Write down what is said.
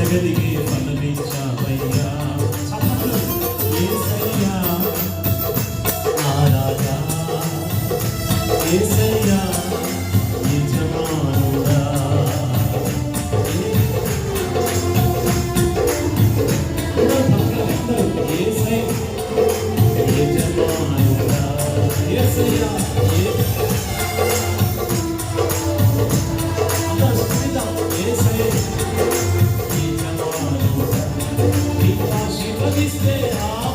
జగదిగే పనులిచ్చావయ్యా ఏసయ్యా నా రాజా ఏసయ్యా Yes, I am. Yes. Christe